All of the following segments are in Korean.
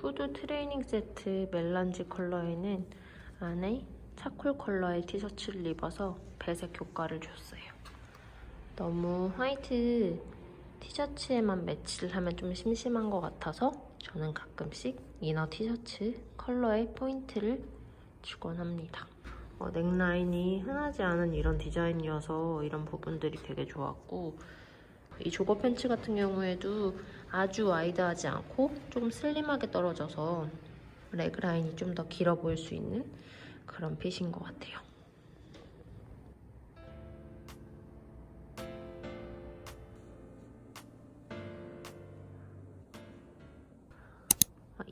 후드 트레이닝 세트 멜란지 컬러에는 안에 차콜 컬러의 티셔츠를 입어서 배색 효과를 줬어요. 너무 화이트 티셔츠에만 매치를 하면 좀 심심한 것 같아서 저는 가끔씩 이너 티셔츠 컬러에 포인트를 주곤 합니다. 어, 넥라인이 흔하지 않은 이런 디자인이어서 이런 부분들이 되게 좋았고 이 조거 팬츠 같은 경우에도 아주 와이드하지 않고 조금 슬림하게 떨어져서 레그라인이 좀 더 길어 보일 수 있는 그런 핏인 것 같아요.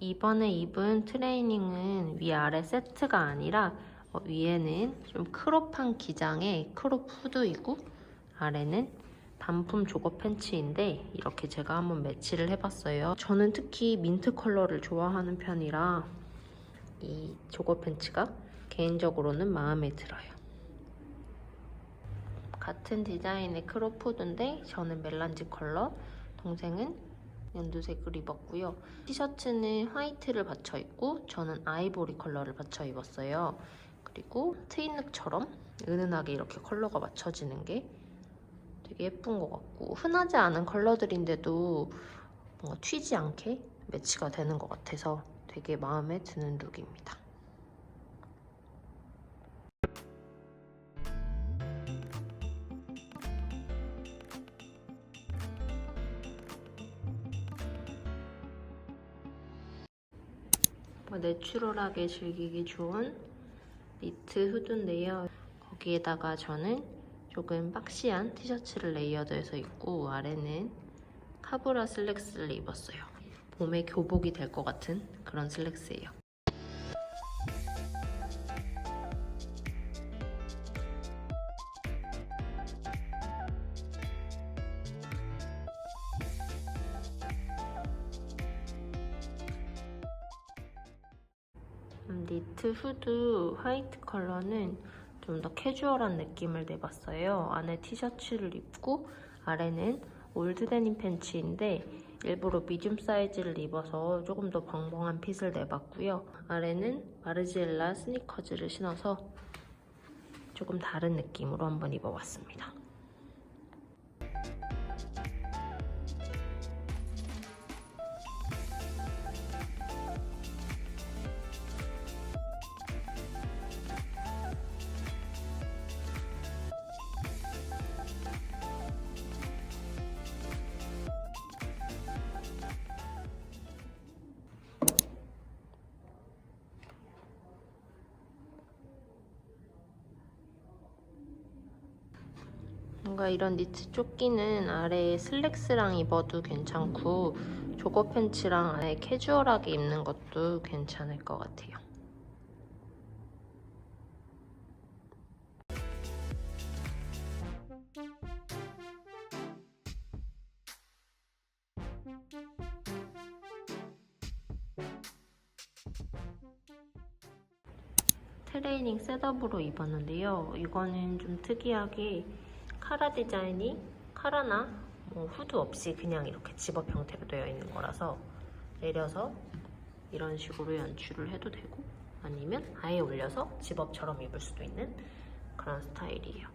이번에 입은 트레이닝은 위아래 세트가 아니라 어, 위에는 좀 크롭한 기장의 크롭 후드이고 아래는 단품 조거 팬츠인데 이렇게 제가 한번 매치를 해봤어요. 저는 특히 민트 컬러를 좋아하는 편이라 이 조거 팬츠가 개인적으로는 마음에 들어요. 같은 디자인의 크롭 후드인데 저는 멜란지 컬러, 동생은 연두색을 입었고요. 티셔츠는 화이트를 받쳐 입고 저는 아이보리 컬러를 받쳐 입었어요. 그리고 트윈룩처럼 은은하게 이렇게 컬러가 맞춰지는 게 되게 예쁜 것 같고 흔하지 않은 컬러들인데도 뭔가 튀지 않게 매치가 되는 것 같아서 되게 마음에 드는 룩입니다. 뭐 내추럴하게 즐기기 좋은 니트 후드인데요. 거기에다가 저는 조금 박시한 티셔츠를 레이어드해서 입고 아래는 카브라 슬랙스를 입었어요. 봄에 교복이 될 것 같은 그런 슬랙스예요. 음, 니트 후드 화이트 컬러는 좀 더 캐주얼한 느낌을 내봤어요. 안에 티셔츠를 입고 아래는 올드 데님 팬츠인데 일부러 미디움 사이즈를 입어서 조금 더 벙벙한 핏을 내봤고요. 아래는 마르지엘라 스니커즈를 신어서 조금 다른 느낌으로 한번 입어봤습니다. 뭔가 이런 니트 조끼는 아래에 슬랙스랑 입어도 괜찮고 조거 팬츠랑 아예 캐주얼하게 입는 것도 괜찮을 것 같아요. 트레이닝 셋업으로 입었는데요. 이거는 좀 특이하게 카라 디자인이 카라나 뭐 후드 없이 그냥 이렇게 집업 형태로 되어 있는 거라서 내려서 이런 식으로 연출을 해도 되고 아니면 아예 올려서 집업처럼 입을 수도 있는 그런 스타일이에요.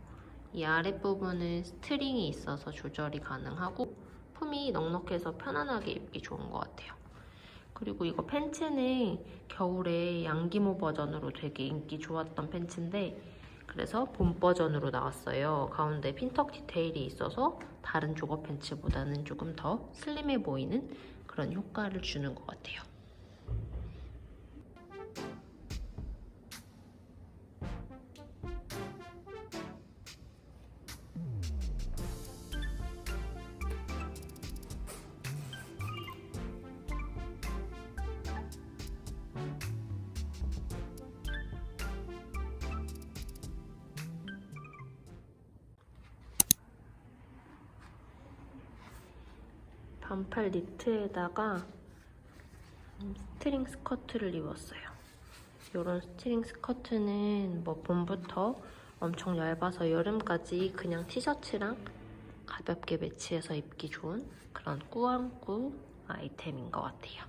이 아랫부분은 스트링이 있어서 조절이 가능하고 품이 넉넉해서 편안하게 입기 좋은 것 같아요. 그리고 이거 팬츠는 겨울에 양기모 버전으로 되게 인기 좋았던 팬츠인데 그래서 봄 버전으로 나왔어요. 가운데 핀턱 디테일이 있어서 다른 조거 팬츠보다는 조금 더 슬림해 보이는 그런 효과를 주는 것 같아요. 반팔 니트에다가 스트링 스커트를 입었어요. 이런 스트링 스커트는 뭐 봄부터 엄청 얇아서 여름까지 그냥 티셔츠랑 가볍게 매치해서 입기 좋은 그런 꾸안꾸 아이템인 것 같아요.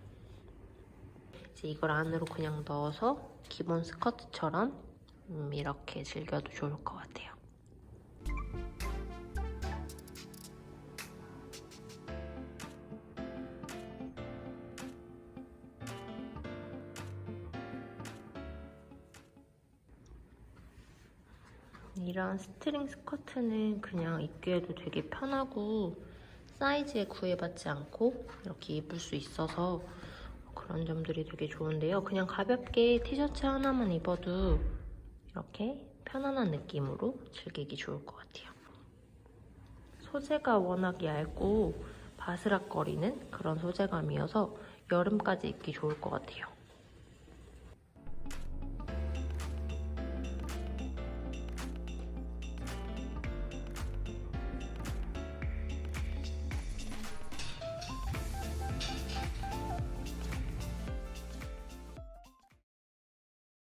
이제 이걸 안으로 그냥 넣어서 기본 스커트처럼 음, 이렇게 즐겨도 좋을 것 같아요. 이런 스트링 스커트는 그냥 입기에도 되게 편하고 사이즈에 구애받지 않고 이렇게 입을 수 있어서 그런 점들이 되게 좋은데요. 그냥 가볍게 티셔츠 하나만 입어도 이렇게 편안한 느낌으로 즐기기 좋을 것 같아요. 소재가 워낙 얇고 바스락거리는 그런 소재감이어서 여름까지 입기 좋을 것 같아요.